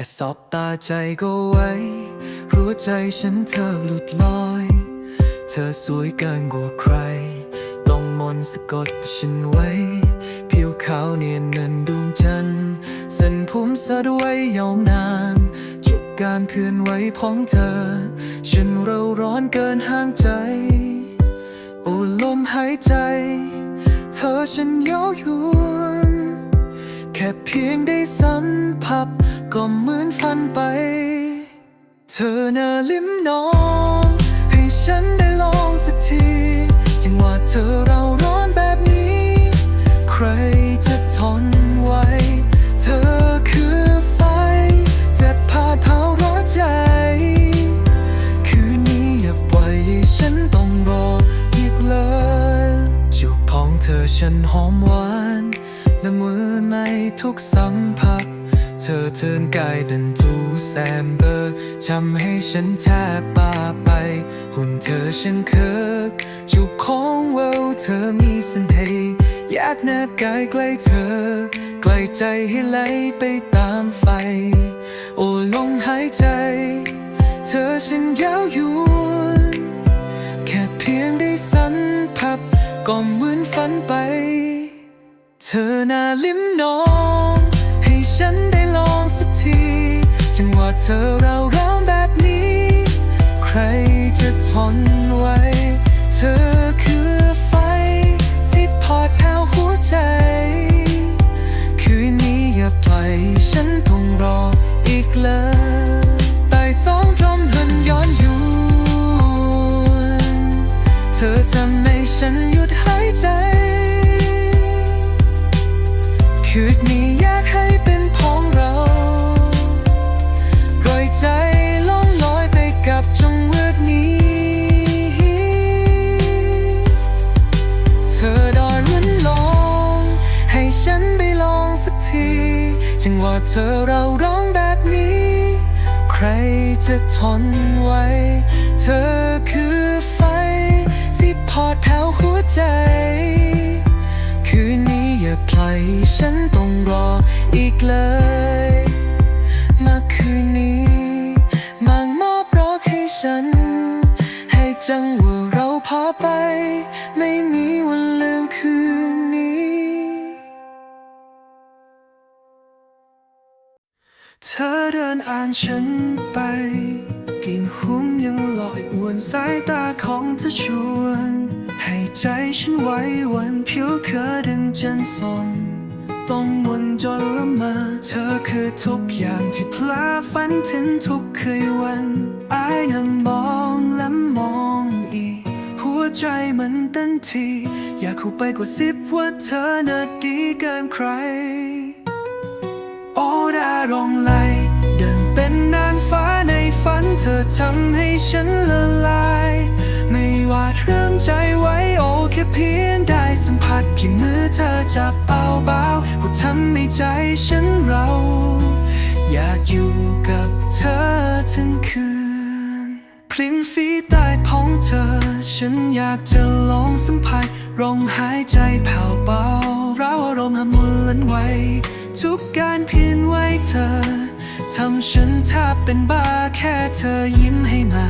ค่สอบตาใจก็ไว้ รู้ใจฉันเธอหลุดลอย เธอสวยเกินกว่าใคร ต้องมนต์สะกดฉันไว้ ผิวขาวเนียนเงินดวงจันทร์เส้นผมสะดวยยาวนานจุดการเคลื่อนไหวของเธอ ฉันเราร้อนเกินห้ามใจโอ้ลมหายใจ เธอฉันเย้ายวน แค่เพียงได้สัมผัส ก็เหมือนฝันไป เธอน่าลิ้มน้อง ให้ฉันได้ลองสักที จังหวะเธอเราร้อนแบบนี้ ใครจะทนไหวเธอคือไฟเจ็บพาดเผาร้อใจ คืนนี้อย่าปล่อยให้ฉันต้องรออีกเลยจูบของเธอฉันหอมหวานและมือในทุกสัมผัส เธอเทินกายดันทูแซมเบิร์กทำให้ฉันแทบบ้าไป หุ่นเธอฉันเคิกจูบของเววเธอมีเสน่ห์อยากแนบกายใกล้เธอ ใกล้ใจให้ไหลไปตามไฟ โอ้ลมหายใจ เธอฉันยาวยวนแค่เพียงได้สัมผัสก็เหมือนฝันไป เธอน่าลิ้มนอง ให้ฉันได้ เธอเราร้องแบบนี้ ใครจะทนไหวเธอคือไฟ ที่พอดแผวหัวใจ คืนนี้อย่าปล่อยฉันต้องรออีกเลยใต้สองลมหันย้อนยวนเธอทำให้ฉันหยุดห อเราร้องแบบนี้ ใครจะทนไหวเธอคือไฟที่พอดแผวหัวใจ คืนนี้อย่าพล่อยฉันต้องรออีกเลยานฉันไปกลิ่นหุ้มยังลอยอวนสายตาของเธอชวน ให้ใจฉันไว้วันผิวเคอดึงจนสนต้องวนจนละมา เธอคือทุกอย่างที่พลาฝันถึงทุกคืนวันไอ้นั้นมองและมองอีก หัวใจมันเต้นที อยากเข้าไปกว่าสิบว่าเธอน่ะดีเกินใคร โอ้ดารองไหล เธอทำให้ฉันละลาย ไม่ว่าเริ่มใจไว้โอ้แค่เพียงได้สัมผัสเพียงมือเธอจับเบาเบาๆก็ทำให้ใจฉันเรา อยากอยู่กับเธอทั้งคืนพลิ้งฝีใต้ท้องเธอ ฉันอยากจะลองสัมผัสลมหายใจแผ่วเบาเราอารมณ์หมุนลันไหวทุกการเพียนไว้เธอ ทำฉันแทบเป็นบ้าแค่เธอยิ้มให้มา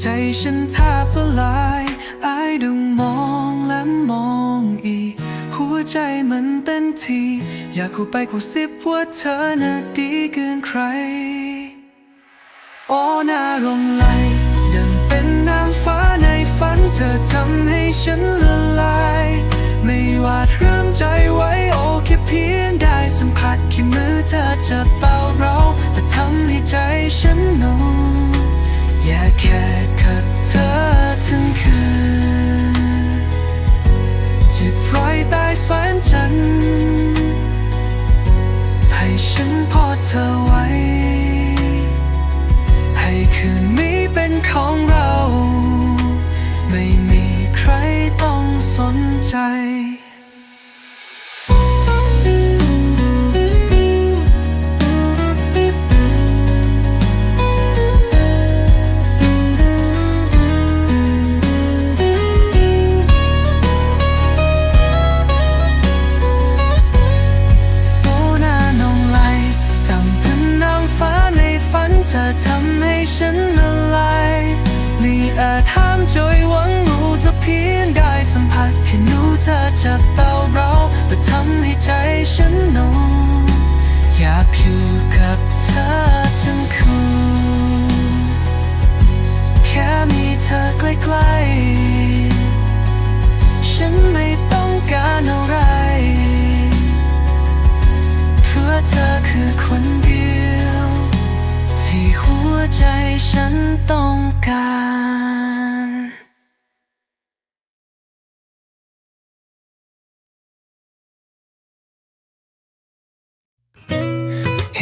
ใจฉันแทบละลายอายดูมองและมองอีก หัวใจมันเต้นที อยากเข้าไปกว่าสิบว่าเธอน่ะดีเกินใครโอ้หน้าลงไหลเดินเป็นนางฟ้าในฝันเธอทำให้ฉันละลาย ไม่ว่าเริ่มใจไว้โอ้แค่เพียงได้สัมผัสแค่มือเธอจะเบ เราแต่ทำให้ใจฉันหนูอย่าแค่กับเธอทั้งคืนจิตรอยใต้แสงจันทร์ให้ฉันพอเธอไว้ ให้คืนนี้เป็นของเรา ไม่มีใครต้องสนใจ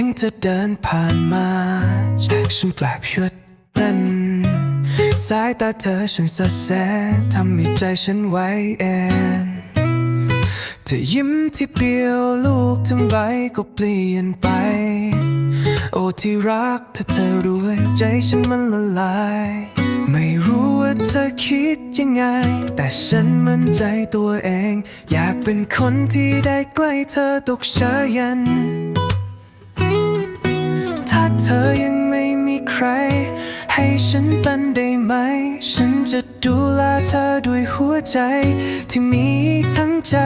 เห็นเธอเดินผ่านมาจากฉันแปลกพิดนั้นสายตาเธอฉันสดแสทำให้ใจฉันไว้เอนเธอยิ้มที่เปลี่ยวลูกทั้งใบก็เปลี่ยนไป โอ้ที่รักถ้าเธอรู้ว่าใจฉันมันละลาย ไม่รู้ว่าเธอคิดยังไง แต่ฉันมั่นใจตัวเอง อยากเป็นคนที่ได้ใกล้เธอตกเชยเย็น ธอยังไม่มีใคร ให้ฉันเป็นได้ไหม ฉันจะดูแลเธอด้วยหัวใจ ที่มีทั้งใจ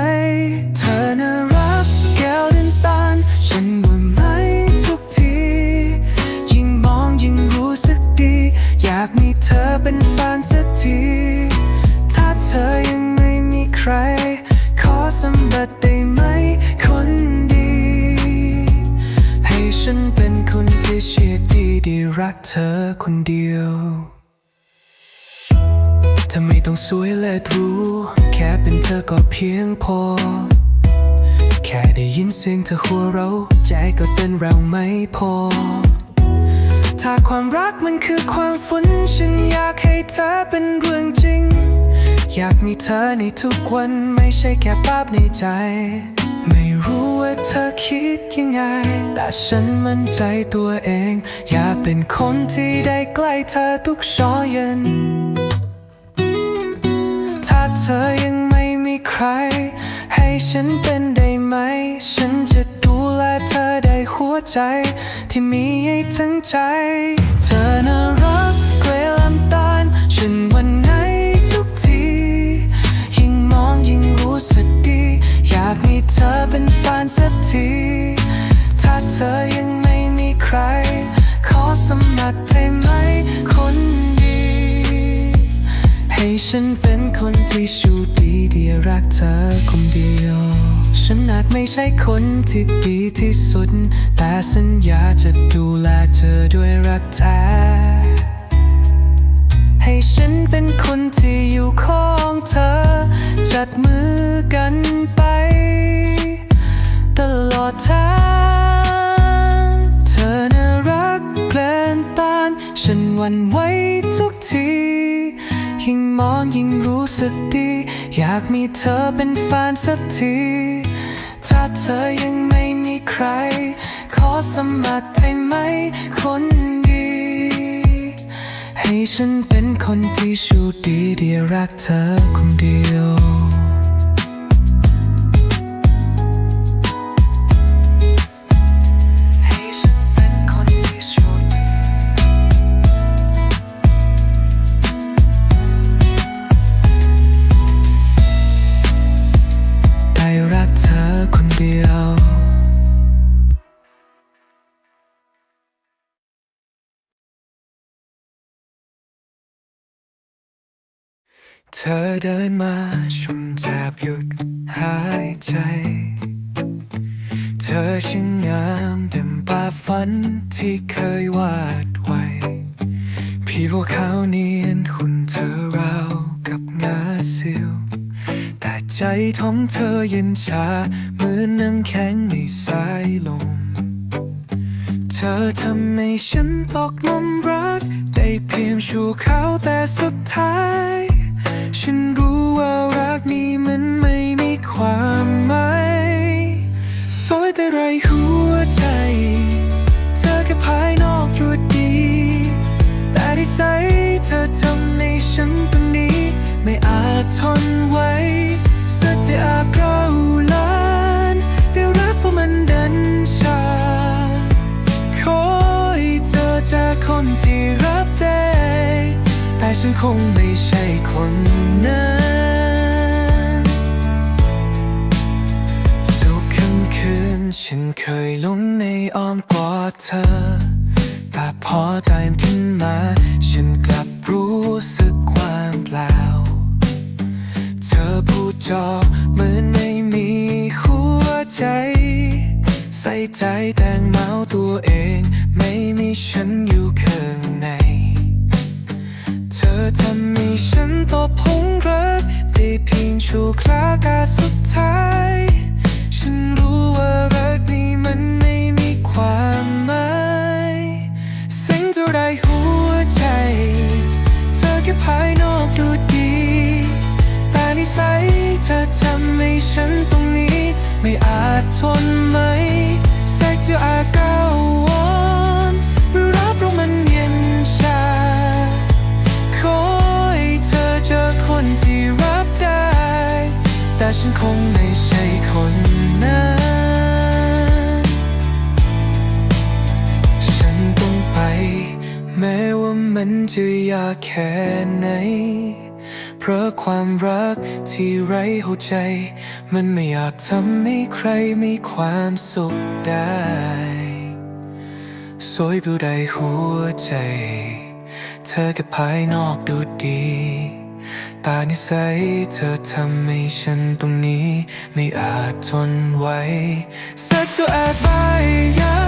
เธอน่ารักแก้วน้ำตาล คนเดียวเธอไม่ต้องสวยเลิศหรู้ แค่เป็นเธอก็เพียงพอ แค่ได้ยินเสียงเธอหัวเราะใจก็เต้นแรงไม่พอ ถ้าความรักมันคือความฝันฉันอยากให้เธอเป็นเรื่องจริง อยากมีเธอในทุกวันไม่ใช่แค่ภาพในใจ รู้ว่าเธอคิดยังไง แต่ฉันมั่นใจตัวเอง อยากเป็นคนที่ได้ใกล้เธอทุกเช้าเย็น ถ้าเธอยังไม่มีใคร ให้ฉันเป็นได้ไหม ฉันจะดูแลเธอได้หัวใจ ที่มีให้ทั้งใจ เธอน่า อเป็นแฟนสักที ถ้าเธอยังไม่มีใคร ขอสมัครได้ไหม คนดี ให้ฉันเป็นคนที่ชูดีที่รักเธอคนเดียว ฉันอาจไม่ใช่คนที่ดีที่สุด แต่สัญญาจะดูแลเธอด้วยรักแท้ให้ฉันเป็นคนที่อยู่ข้างเธอ จัดมือกันไป อทางเธอน่ารักเปลนตานฉันหวันไหวทุกที ยิ่งมองยิ่งรู้สึกดี อยากมีเธอเป็นแฟนสักที ถ้าเธอยังไม่มีใคร ขอสมัครได้ไหมคนดี ให้ฉันเป็นคนที่ชูดีที่รักเธอคนเดียว ธอเดินมาชุ่มแทบหยุดหายใจ เธอช่างงามดังภาพฝันที่เคยวาดไว้ผิวขาวเนียนหุ่นเธอราวกับงาซิล แต่ใจท้องเธอเย็นชาเหมือนน้ำแข็งในสายลม เธอทำให้ฉันตกหลุมรัก ได้เพียงชั่วคราวแต่สุดท้าย ฉันรู้ว่ารักนี้มันไม่มีความหมายสวยแต่ไรหัวใจ เธอแค่ภายนอกรูดี แต่ที่ใสเธอทำให้ฉันตรงนี้ ไม่อาจทน ฉันคงไม่ใช่คนนั้นทุกค่ำคืนฉันเคยหลงในอ้อมกอดเธอ แต่พอตื่นขึ้นมา ฉันกลับรู้สึกความเปล่า เธอพูดจาเหมือนไม่มีหัวใจ ใส่ใจแต่งเมาตัวเอง ไม่มีฉันอยู่ข้าง ทำให้ฉันตกพงรักได้เพียงชั่วคราวกาสุดท้าย ฉันรู้ว่ารักนี้มันไม่มีความหมายเสิ่งเท่าไรหัวใจ เธอแค่ภายนอกดูดี แต่นิสัยเธอทำให้ฉันตรงนี้ ไม่อาจทนไหม ฉันคงไม่ใช่คนนั้น ฉันต้องไป แม้ว่ามันจะยากแค่ไหน เพราะความรักที่ไร้หัวใจ มันไม่อยากทำให้ใครมีความสุขได้สวยผู้ใดหัวใจ เธอกับภายนอกดูดี ตานิสัยเธอทำให้ฉันตรงนี้ ไม่อาจทนไหวสักจะแอบไปยั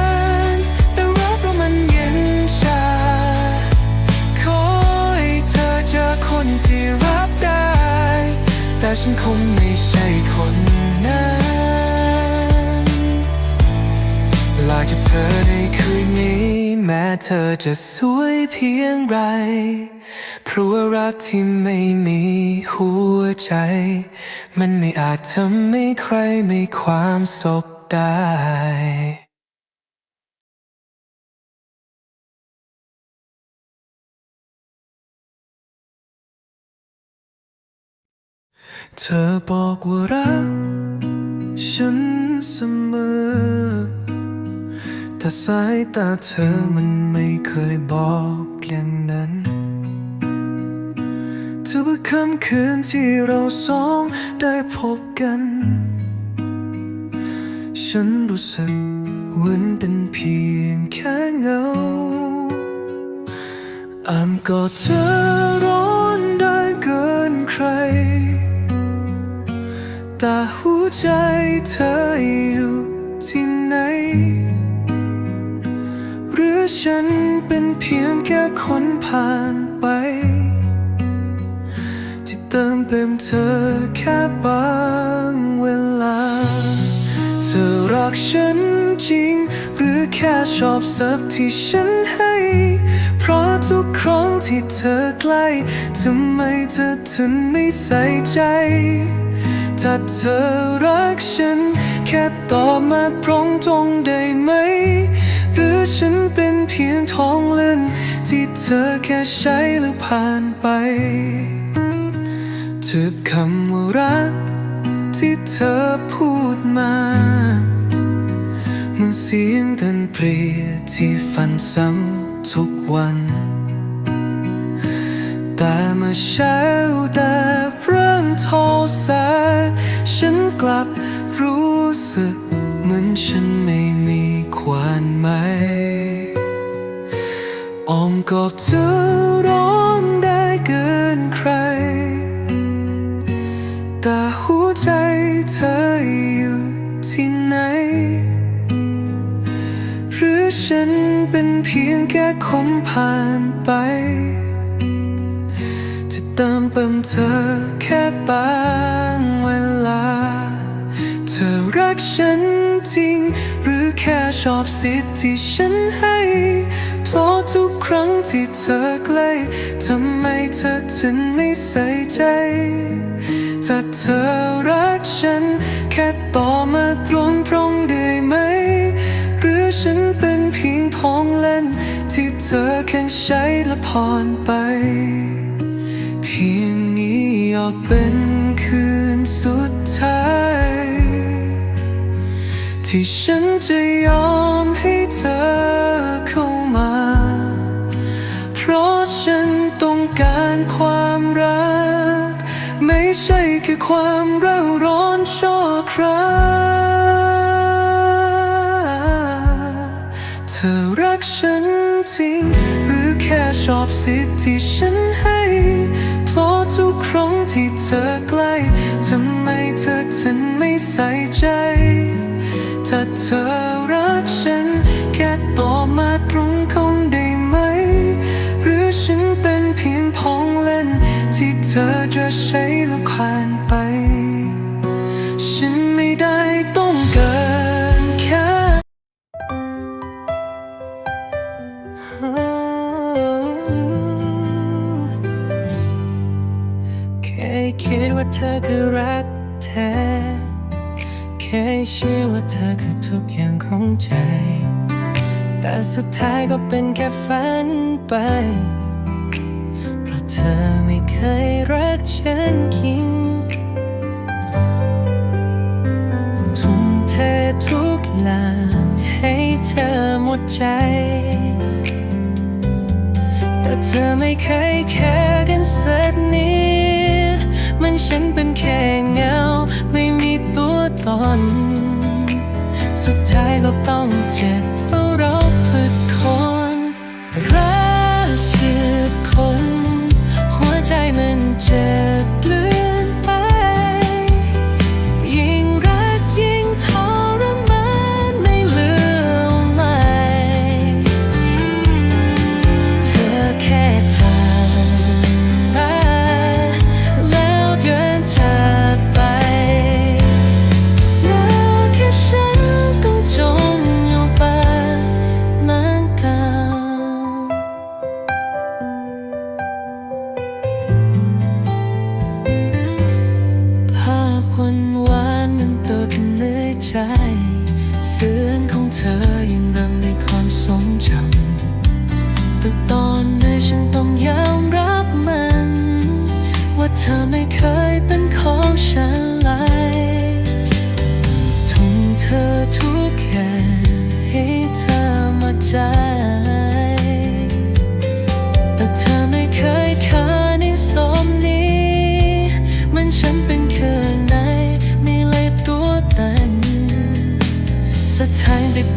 นแต่รักเรามันเย็นชา ขอให้เธอเจอคนที่รับได้ แต่ฉันคงไม่ใช่คนนั้นลาจากเธอในคืนนี้ แม้เธอจะสวยเพียงไร เพราะว่ารักที่ไม่มีหัวใจ มันไม่อาจทำให้ใครมีความสุขได้เธอบอกว่ารักฉันเสมอ แต่สายตาเธอมันไม่เคยบอกอย่างนั้นทุกค่ำคืนที่เราสองได้พบกัน ฉันรู้สึกเหมือนเป็นเพียงแค่เงาอามกอดเธอร้อนได้เกินใคร แต่หัวใจเธอ เพียงแค่คนผ่านไป ที่เติมเต็มเธอแค่บางเวลา เธอรักฉันจริง หรือแค่ชอบสับที่ฉันให้ เพราะทุกครั้งที่เธอใกล้ทำไมเธอถึงไม่ใส่ใจ ถ้าเธอรักฉัน แค่ตอบมาตรงตรงๆได้ไหม หรือฉันเป็นเพียงท้องเล่น ที่เธอแค่ใช้หรือผ่านไปทุกคำว่ารัก ที่เธอพูดมามันเสียงดนตรีที่ฟันซ้ำทุกวัน แต่เมื่อเช้าแต่เริ่มโทรสายฉันกลับรู้สึก อ้ ถ้าเธอรักฉัน แค่ต่อมาตรงตรงได้ไหม หรือฉันเป็นเพียงท้องเล่น ที่เธอแข่งใช้และผ่อนไป เพียงนี้อยาเป็นคืนสุดท้าย ที่ฉันจะยอมให้เธอเข้ามา เพราะฉันต้องการความรัก ความเร่าร้อนชั่วคราเธอรักฉันจริง หรือแค่ชอบสิทธิ์ที่ฉันให้เพราะทุกครั้งที่เธอใกล้ทำไมเธอถึงไม่ใส่ใจ ถ้าเธอรักฉัน แค่ต่อมาตรงคงได้ไหม หรือฉันเป็นเพียงพ้องเล่น ที่เธอจะใช้ลูกคัน สุดท้ายก็เป็นแค่ฝันไป เพราะเธอไม่เคยรักฉันจริงทุ่มเททุกอย่างให้เธอหมดใจ แต่เธอไม่เคยแค่กันสักนิด มันฉันเป็นแค่เงา ไม่มีตัวตน สุดท้ายก็ต้องเจ็บ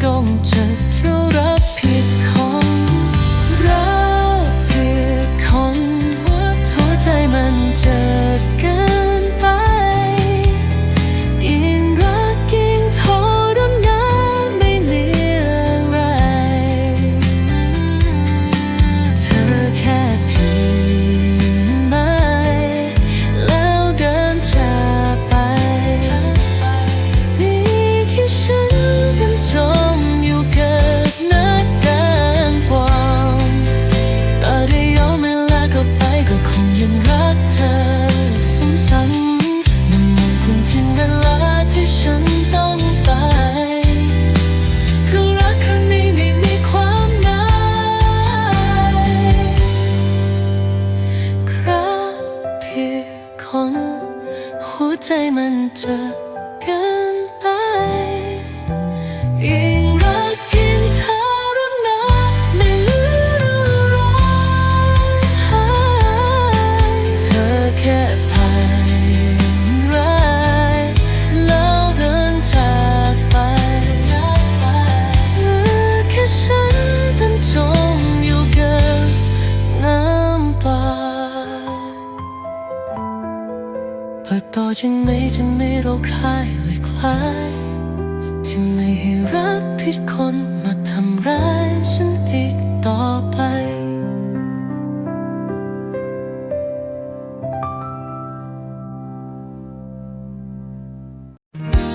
ถา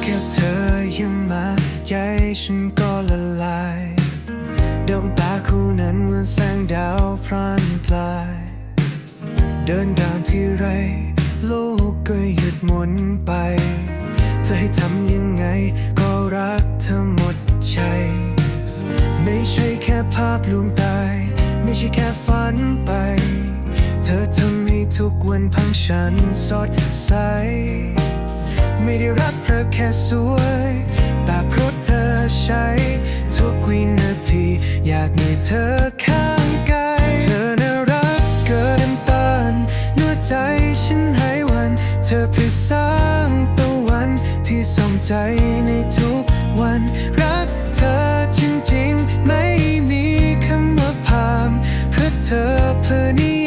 แค่เธอยิ้มมาใยฉันก็ละลายดวงตาคู่นั้นเหมือนแสงดาวพรานพลาย เดินดานที่ไร โลกก็หยุดหมุนไป จะให้ทำยังไง ก็รักเธอหมดใจ ไม่ใช่แค่ภาพลวงตาไม่ใช่แค่ฝันไป เธอทำให้ทุกวันพังฉันสดใส ไม่ได้รักเธอแค่สวย แต่เพราะเธอใช้ ทุกวินาที อยากมีเธอข้างกายเธอน่ารักเกินต้านเนื้ใจฉันให้วัน เธอเพื่อสร้างตัววันที่สมใจในทุกวัน รักเธอจริงๆ ไม่มีคำว่าพามเพื่อเธอเพื่อนี้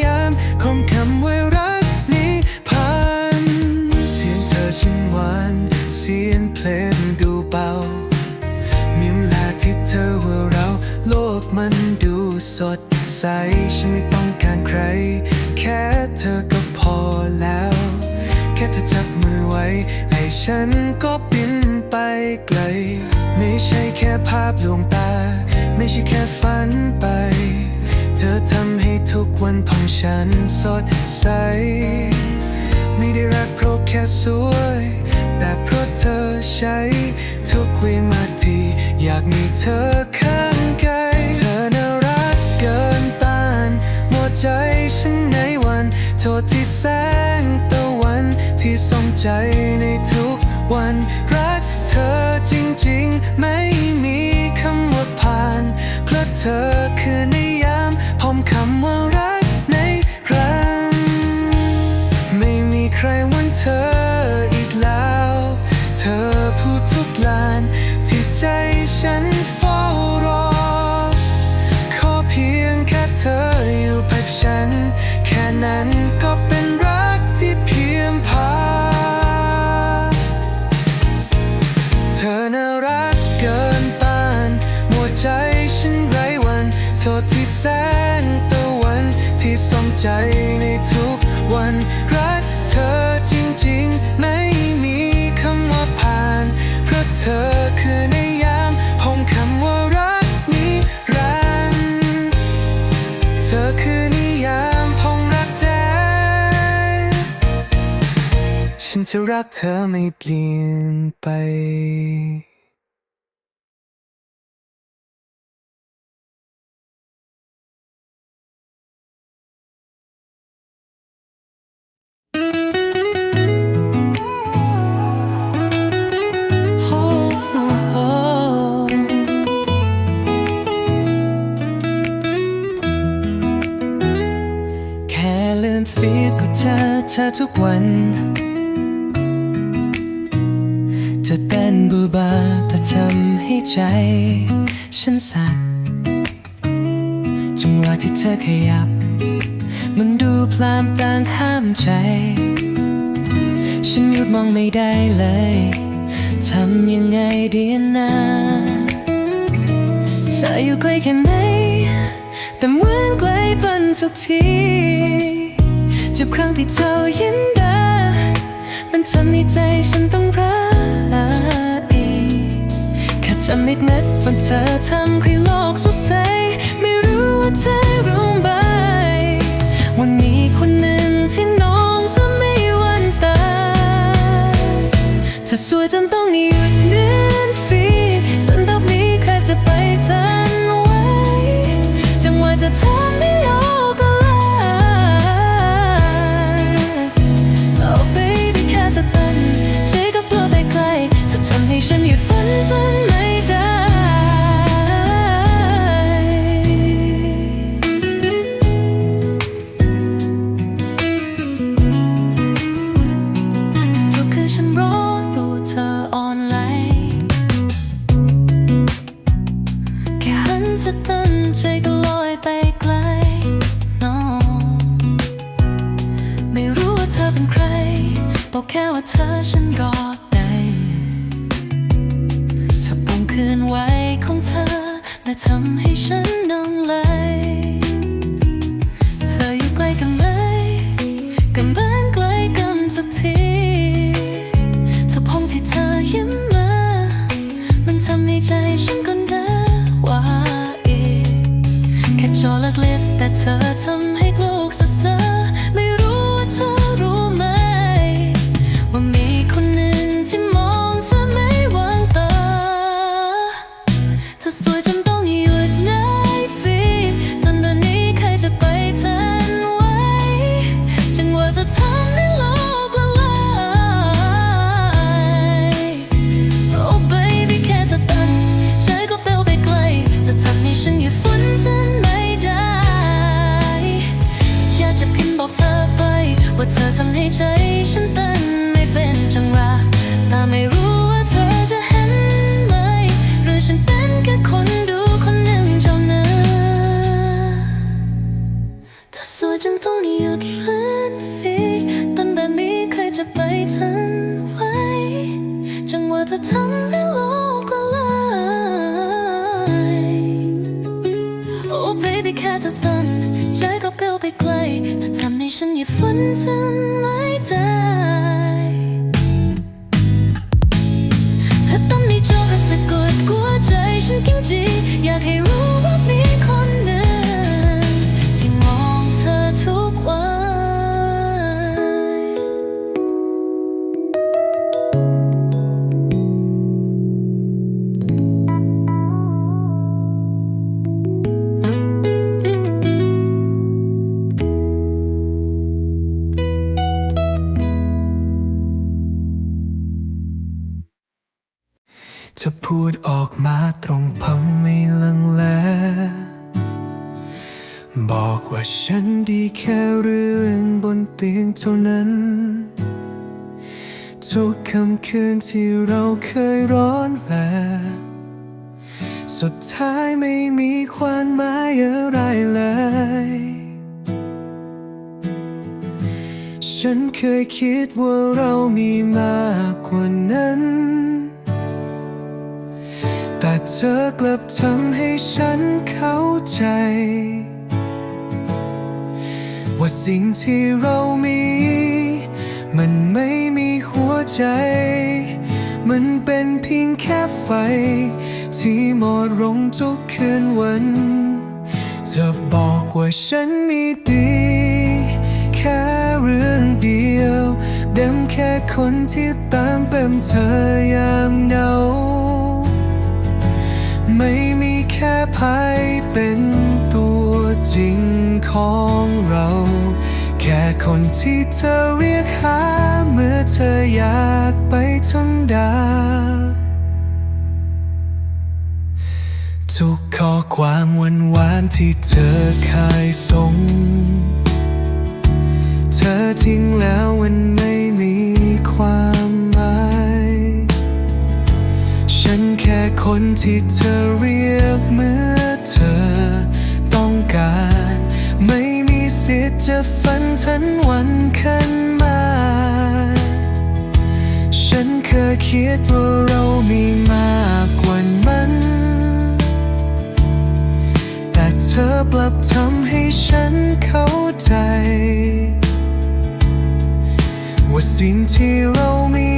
touch ะรักเธอไม่เปลี่ยนไปแค่เล่นฟีดก็เจอเธอทุกวัน บูบาแต่ทำให้ใจ ฉันสั่นจังหวะที่เธอขยับ มันดูพลามต่างห้ามใจ ฉันหยุดมองไม่ได้เลยทำยังไงดีนะเธออยู่ใกล้แค่ไหน แต่เหมือนไกลเป็นทุกทีจับครั้งที่เธอยินดามันทำให้ใจฉันต้องรัก จะม่ดเน็ตบนเธอทำให้โลกสดใส ไม่รู้ว่าเธอรู้ไหมวันนี้คนหนึ่งที่น้องจะไม่วันตายเธอสวยจนต tell me จะพูดออกมาตรงพังไม่ลังเลบอกว่าฉันดีแค่เรื่องบนเตียงเท่านั้น ทุกคำคืนที่เราเคยร้อนแลสุดท้ายไม่มีความหมายอะไรเลย ฉันเคยคิดว่าเรามีมากกว่านั้น แต่เธอกลับทำให้ฉันเข้าใจ ว่าสิ่งที่เรามี มันไม่มีหัวใจ มันเป็นเพียงแค่ไฟ ที่หมดลงทุกคืนวันจะบอกว่าฉันมีดี แค่เรื่องเดียวเดิมแค่คนที่ตามเป็นเธอยามเหงา ไม่มีแค่ภายเป็นตัวจริงของเรา แค่คนที่เธอเรียกหา เมื่อเธออยากไปทำดา ทุกข้อความหวานหวานๆที่เธอเคยส่ง เธอทิ้งแล้วมันไม่มีความ คนที่เธอเรียกเมื่อเธอต้องการ ไม่มีสิทธิ์จะฝันทันวันขึ้นมา ฉันเคยคิดว่าเรามีมากกว่านั้นแต่เธอกลับทำให้ฉันเข้าใจ ว่าสิ่งที่เรามี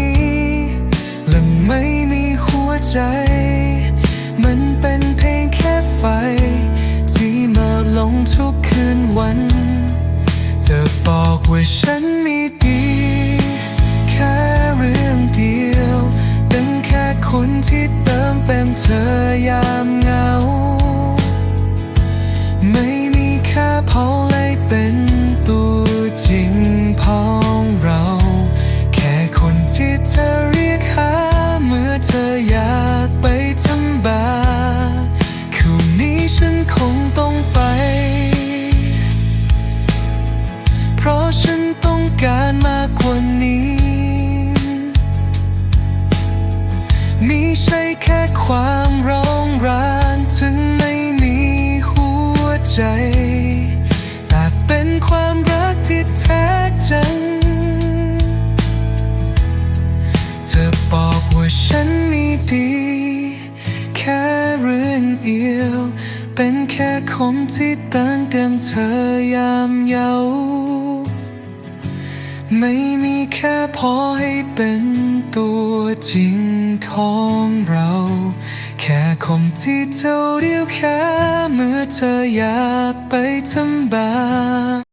ใจ มันเป็นเพียงแค่ไฟ ที่มาลงทุกคืนวัน จะบอกว่าฉันมีดีแค่เรื่องเดียวเป็นแค่คนที่เติมเต็มเธอยาม แค่คนที่เติมเต็มเธอยามเยาไม่มีแค่พอให้เป็นตัวจริงของเรา แค่คมที่เธอเรียกแค่เมื่อเธออยากไปทำบา